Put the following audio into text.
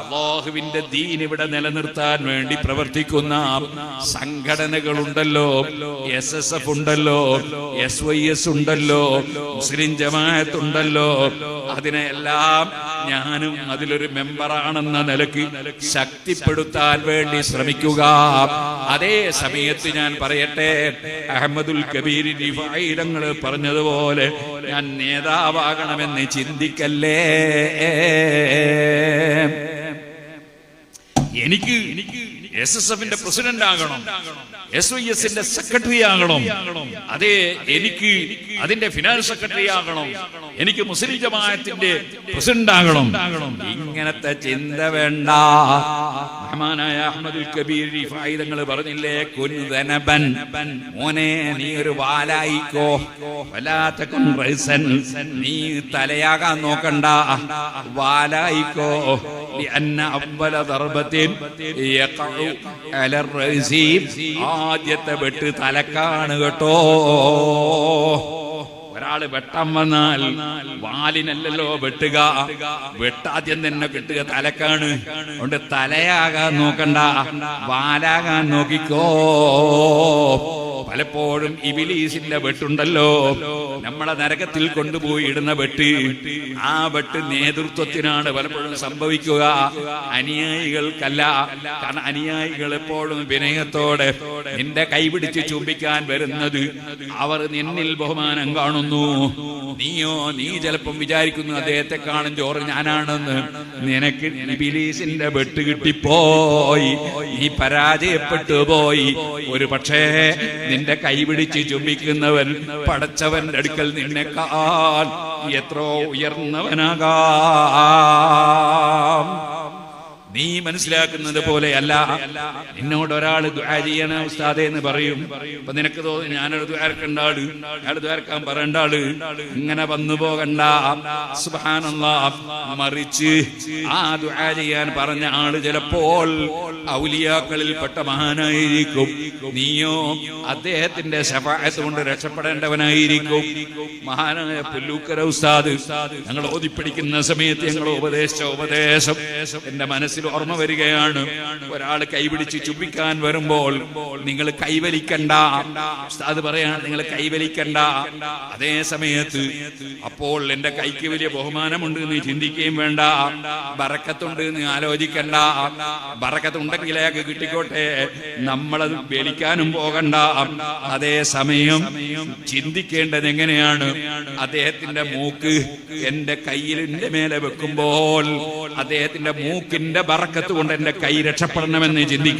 അള്ളാഹുവിന്റെ ദീൻ ഇവിടെ നിലനിർത്താൻ വേണ്ടി പ്രവർത്തിക്കുന്ന സംഘടനകളുണ്ടല്ലോ എസ് എസ് എഫ് ഉണ്ടല്ലോ എസ് വൈ എസ് ഉണ്ടല്ലോ മുസ്ലിം ജമാഅത്ത് ഉണ്ടല്ലോ. അതിനെല്ലാം ഞാനും അതിലൊരു മെമ്പറാണെന്ന നിലയ്ക്ക് ശക്തിപ്പെടുത്താൻ വേണ്ടി ശ്രമിക്കുക. അതേ സമയത്ത് ഞാൻ പറയട്ടെ അഹമ്മദുൽ കബീർ തങ്ങൾ പറഞ്ഞതുപോലെ ഞാൻ നേതാവാകണമെന്ന് ചിന്തിക്കല്ലേ? എസ് എസ് എഫിന്റെ പ്രസിഡന്റ് ആകണം എസ് വൈ എസിന്റെ സെക്രട്ടറി ആകണം അതെ എനിക്ക് അതിന്റെ ഫിനാൻസ് സെക്രട്ടറി ആകണം എനിക്ക് മുസ്ലിം ജമാഅത്തിന്റെ പ്രസിഡന്റ് ആകണം ഇങ്ങനത്തെ ചിന്ത വേണ്ട. റഹ്മാനായ അഹമ്മദ് കബീർ ഫായിദങ്ങൾ പറഞ്ഞില്ലേ കുൻവനബൻ മോനെ നീ ഒരു വാലായിക്കോ. വല്ലാത്ത റൈസൻ നീ തലയാകാൻ നോക്കണ്ട. വാലായിക്കോ. അന്ന അമ്പല ദർബത്തിൻ യഖഉ ആദ്യത്തെ വെട്ട് തലക്കാണ് കേട്ടോ. ഒരാൾ വെട്ടം വന്നാൽ വാലിനല്ലല്ലോ വെട്ടുക. വെട്ടാദ്യം തന്നെ കിട്ടുക തലക്കാണ്. അതുകൊണ്ട് തലയാകാൻ നോക്കണ്ട വാലാകാൻ നോക്കിക്കോ. പലപ്പോഴും ഇബിലീസിന്റെ വെട്ടുണ്ടല്ലോ. നമ്മളെ നരകത്തിൽ കൊണ്ടുപോയി ഇടുന്ന വെട്ട്. ആ വെട്ട് നേതൃത്വത്തിനാണ് പലപ്പോഴും സംഭവിക്കുക. അനുയായികൾക്കല്ല. കാരണം അനുയായികൾ എപ്പോഴും വിനയത്തോടെ നിന്റെ കൈപിടിച്ച് ചുംബിക്കാൻ വരുന്നത് അവർ നിന്നിൽ ബഹുമാനം കാണുന്നു. നീയോ നീ ചിലപ്പം വിചാരിക്കുന്നു അദ്ദേഹത്തെ കാണും ചോറ് ഞാനാണെന്ന്. നിനക്ക് ഇബിലീസിന്റെ വെട്ട് കിട്ടിപ്പോയി. നീ പരാജയപ്പെട്ടു പോയി. ഒരു പക്ഷേ നിന്റെ കൈപിടിച്ച് ചുംബിക്കുന്നവൻ പടച്ചവന്റെ അടുക്കൽ നിന്നെക്കാൾ എത്രയോ ഉയർന്നവനാകാം. നീ മനസ്സിലാക്കുന്നത് പോലെ അല്ല എന്നോട് ഒരാൾ ചെയ്യണ ഉസ്താദെ എന്ന് പറയും. അപ്പൊ നിനക്ക് തോന്നി ഞാനൊരു ദ്വാരക്കണ്ട ആൾ അയാൾ ദ്വാരക്കാൻ പറയേണ്ട ആൾ ഇങ്ങനെ വന്നു പോകണ്ട. മറിച്ച് ആ ദ്വാര ചെയ്യാൻ പറഞ്ഞ ആൾ ചിലപ്പോൾ ഔലിയാക്കളിൽ പെട്ട മഹാനായിരിക്കും. നീയോ അദ്ദേഹത്തിന്റെ ശപായത്ത് കൊണ്ട് രക്ഷപ്പെടേണ്ടവനായിരിക്കും. മഹാനായ പുല്ലൂക്കര ഉസ്താദ് ഞങ്ങൾ ഓതിപ്പിടിക്കുന്ന സമയത്ത് ഞങ്ങൾ ഉപദേശിച്ച ഉപദേശം എന്റെ മനസ്സിൽ ഓർമ്മ വരികയാണ്. ഒരാൾ കൈപിടിച്ച് ചുംബിക്കാൻ വരുമ്പോൾ നിങ്ങൾ കൈവലിക്കണ്ട. ഉസ്താദ് പറയാണ് നിങ്ങൾ കൈവലിക്കണ്ട. അതേ സമയത്ത് അപ്പോൾ എന്റെ കൈക്ക് വലിയ ബഹുമാനമുണ്ട് എന്ന് ചിന്തിക്കുകയും വേണ്ട. ബറക്കത്തുണ്ട് എന്ന് ആലോചിക്കണ്ട. ബറക്കത്തുണ്ടെങ്കിലേ കിട്ടിക്കോട്ടെ. നമ്മളത് വലിക്കാനും പോകണ്ട. അതേ സമയം ചിന്തിക്കേണ്ടത് എങ്ങനെയാണ്? അദ്ദേഹത്തിന്റെ മൂക്ക് എന്റെ കയ്യിൽ എന്റെ മേലെ വെക്കുമ്പോൾ അദ്ദേഹത്തിന്റെ മൂക്കിന്റെ ബറക്കത്ത് കൊണ്ട് എന്റെ കൈ രക്ഷപ്പെടണമെന്ന് ചിന്തിക്കും